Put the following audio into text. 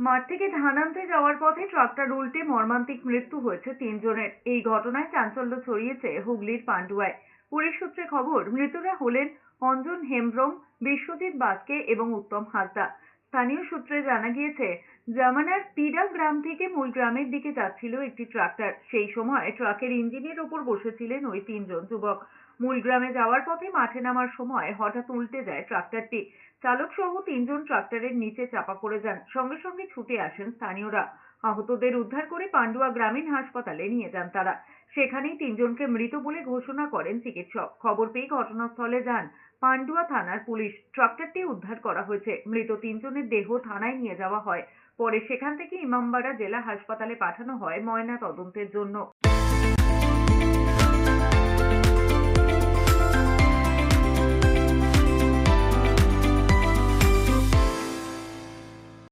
মাঠ থেকে ধান আনতে যাওয়ার পথে ট্রাক্টর উল্টে মর্মান্তিক মৃত্যু হয়েছে তিনজনের। এই ঘটনায় চাঞ্চল্য ছড়িয়েছে হুগলির পান্ডুয়ায়। পুলিশ সূত্রে খবর, মৃতরা হলেন অঞ্জন হেমব্রম, বিশ্বজিৎ বাস্কে এবং উত্তম হাসদা স্থানীয় সূত্রে জানা গিয়েছে, জামানার পিডা গ্রাম থেকে মূল গ্রামের দিকে যাচ্ছিল একটি ট্রাক্টর। সেই সময় ট্রাকের ইঞ্জিনের ওপর বসেছিলেন ওই তিনজন যুবক। মূল গ্রামে যাওয়ার পথে মাঠে নামার সময় হঠাৎ উল্টে যায় ট্রাক্টরটি। চালক সহ তিনজন ট্রাক্টরের নিচে চাপা পড়ে যান। সঙ্গে সঙ্গে ছুটে আসেন স্থানীয়রা। আহতদের উদ্ধার করে পান্ডুয়া গ্রামীণ হাসপাতালে নিয়ে যান তারা। সেখানেই তিনজনকে মৃত বলে ঘোষণা করেন চিকিৎসক। খবর পেয়ে ঘটনাস্থলে যান পান্ডুয়া থানার পুলিশ। ট্রাক্টরটি উদ্ধার করা হয়েছে। মৃত তিনজনের দেহ থানায় নিয়ে যাওয়া হয়। পরে সেখান থেকে ইমামবাড়া জেলা হাসপাতালে পাঠানো হয় ময়না তদন্তের জন্য।